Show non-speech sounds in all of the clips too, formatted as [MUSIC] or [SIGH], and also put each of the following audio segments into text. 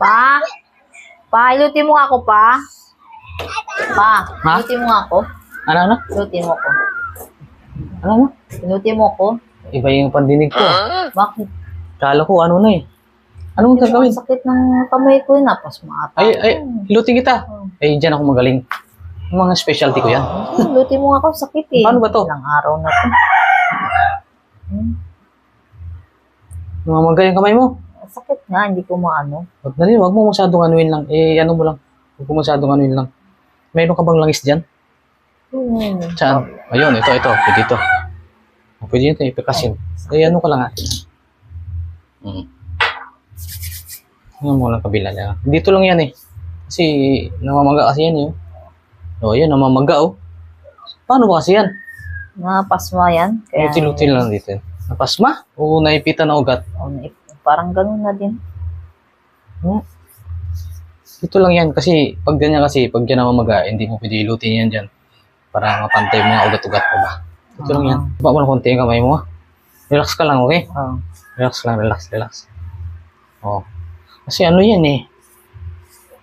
Pa? Pa, ilutin mo ako, pa. Pa, Ha? ilutin mo ako. Ano, ano? Ilutin mo ako. Ano, ano? Ilutin mo ako. Iba yung pandinig ko. Bakit? Kala ko, ano na eh. Anong gagawin? Ang sakit ng kamay ko yun. Napas mata. Ay, ay, ilutin kita. Eh, dyan ako magaling. Yung mga specialty ko yan. Hmm, Ilutin mo ako. Sakit eh. Paano ba to? Ilang araw na to. Hmm, Mamagay yung kamay mo. Sakit nga. Hindi ko maano. Wag na rin, wag mo masyadong anuin lang. Eh, ano mo lang. Wag mo masyadong anuin lang. Mayroon ka bang langis dyan? Hmm. Saan? Ayun, ito, ito. Pwede ito. Oh, Pwede ito, ipikasin. Eh, ano ka lang atin. Hmm. Ano mo lang kabila lang. Dito lang yan eh. Kasi namamaga kasi yan eh. Oh, yan, namamaga oh. Paano ba kasi yan? Napasma yan. Kaya, Lutil-lutil lang dito. Napasma? O naipitan na ugat? Oh, naip- parang ganun na din. Hmm? Ito lang yan kasi pag ganyan kasi, pag yan namamaga, hindi mo pwede ilutin yan dyan. Para mapantay mga ugat-ugat pa ba. Ito lang yan. Baka mo lang konti yung kamay mo. ah. Relax ka lang, okay? Oh. Relax lang, relax, relax. Oh. Kasi ano yan eh.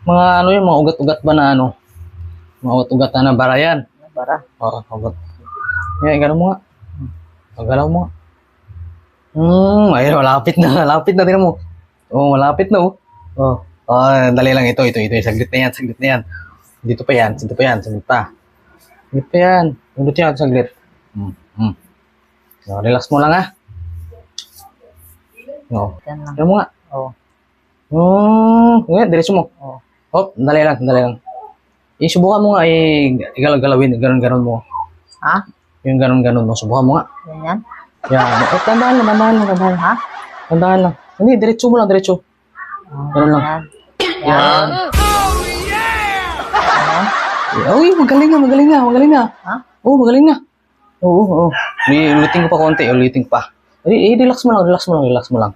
Mga ano yung mga ugat-ugat ba na ano? Mga ugat-ugat na bara yan. Para. Oo, ugat. Yan, gano'n mo nga. Pagalaw mo nga. Hmm, ayun, malapit na, [LAUGHS] malapit na, tingnan mo. Oo, oh, malapit na, oh. Oh, oh, dali lang ito, ito, ito, saglit na yan, saglit na yan. Dito pa yan, dito pa yan, saglit pa. Saglit pa yan. Undot yan, saglit. Hmm, hmm. So, relax mo lang, ha. Oo. Yan lang. Tingnan mo nga. Oh. Hmm, ngayon, diretso mo. Oh. Hop, dali lang, dali lang. Isubukan mo nga, eh, igalaw-galawin, ganon-ganon mo. Ha? Yung ganon-ganon mo, subukan mo nga. Ganyan? Yan. Eh, tandaan lang, tandaan lang, tandaan lang. Ha? Tandaan lang. Hindi, diretso mo lang, diretso. Oh, Ganun lang. Yan. Yan. Eh, Uy, magaling nga, magaling nga, magaling nga. Ha? Oo, magaling nga. Oo, oo. May ulitin ko pa konti, ulitin ko pa. Eh, eh, relax mo lang, relax mo lang, relax mo lang.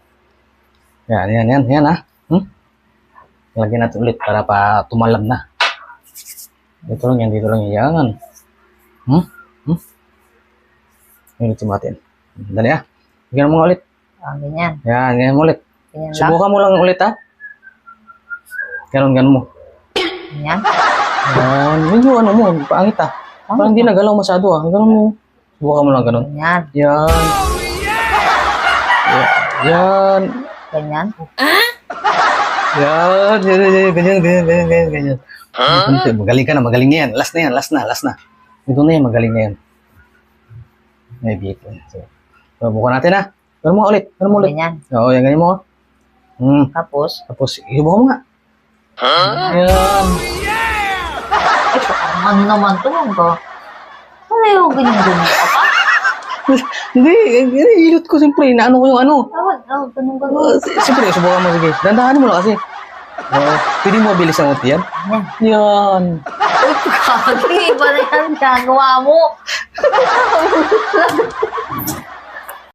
Yan, yan, yan, yan, ha? Hmm? Lagyan natin ulit para pa tumalab na. Dito lang yan, dito lang yan. Yan. Hmm? Hmm? Ulitin natin. Dali, ha? Ganyan mo nga ulit. Ah, ganyan. Yan, ganyan mo ulit. Ganyan lang. Subukan mo lang ulit, ha? Ganon, ganon mo. Ganyan. Yan. Yun yung ano mo, paangit ah. Parang hindi nagalaw masyado ah. Ganon mo. Subukan mo lang. Ganyan. Yan. Ya- Yan. Ganyan. Yan. Yan, yan, yan. Ganyan, ganyan, ganyan, ganyan, ganyan. Huh? Magaling ka na, magaling na yan. Last na yan, last na, last na. Ito na yan, magaling na yan. May bito. So, subukan natin ah. Ganon mo ulit. Ganon mo ulit. Ganyan. Oo, yan, ganyan mo. ah. Hmm. Tapos, Tapos, ibuka mo nga. Yan. ay, parang ano naman to, ko. Ano yung ganyan-ganyan ka pa? Hindi, eh, ilot ko siyempre. Naano ko yung ano. Tawag, oh, ganun ganun. Uh, Siyempre, subukan mo sige. Dandahan mo lang kasi. Uh, pwede mo mabilis ang uti yan? Yan. Yan. Uy, kagi, iba na yan, gagawa mo. [LAUGHS]